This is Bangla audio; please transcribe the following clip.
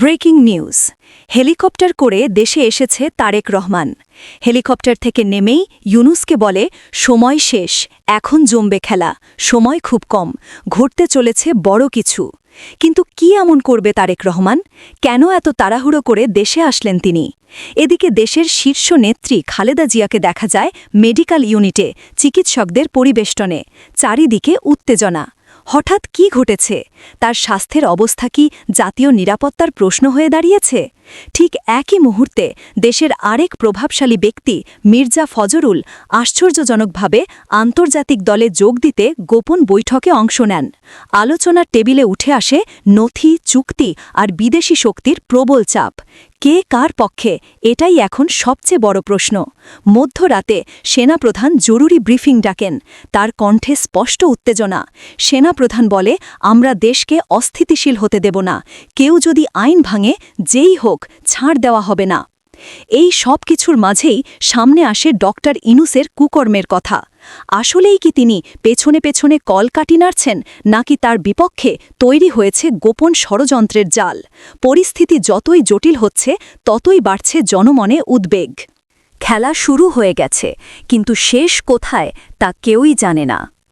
Breaking news. হেলিকপ্টার করে দেশে এসেছে তারেক রহমান। হেলিকপ্টার থেকে নেমেই ইউনুসকে বলে, সময় শেষ, এখন জমবে খেলা, সময় খুব কম, ঘটতে চলেছে বড় কিছু। কিন্তু কি এমন করবে তারেক রহমান? কেন এত তাড়াহুড়ো করে দেশে আসলেন তিনি? এদিকে দেশের শীর্ষ নেত্রী খালেদা জিয়াকে দেখা যায় মেডিকেল ইউনিটে, চিকিৎসকদের পরিবেষ্টনে, চারিদিকে উত্তেজনা। হঠাৎ কি ঘটেছে? তার স্বাস্থ্যের অবস্থা কি জাতীয় নিরাপত্তার প্রশ্ন হয়ে দাঁড়িয়েছে? ঠিক একই মুহূর্তে দেশের আরেক প্রভাবশালী ব্যক্তি, মির্জা ফজরুল, আশ্চর্যজনকভাবে আন্তর্জাতিক দলে যোগ দিতে গোপন বৈঠকে অংশ নেন। আলোচনার টেবিলে উঠে আসে নথি, চুক্তি আর বিদেশি শক্তির প্রবল চাপ। কে কার পক্ষে? এটাই এখন সবচেয়ে বড় প্রশ্ন। মধ্যরাতে সেনাপ্রধান জরুরি ব্রিফিং ডাকেন। তার কণ্ঠে স্পষ্ট উত্তেজনা। সেনাপ্রধান বলে, আমরা দেশকে অস্থিতিশীল হতে দেব না। কেউ যদি আইন ভাঙে, যেই হোক, ছাড় দেওয়া হবে না। এই সব কিছুর মাঝেই সামনে আসে ডক্টর ইনুসের কুকর্মের কথা। আসলেই কি তিনি পেছনে পেছনে কল কাটি নাড়ছেন, নাকি তার বিপক্ষে তৈরি হয়েছে গোপন ষড়যন্ত্রের জাল? পরিস্থিতি যতই জটিল হচ্ছে, ততই বাড়ছে জনমনে উদ্বেগ। খেলা শুরু হয়ে গেছে, কিন্তু শেষ কোথায় তা কেউই জানে না।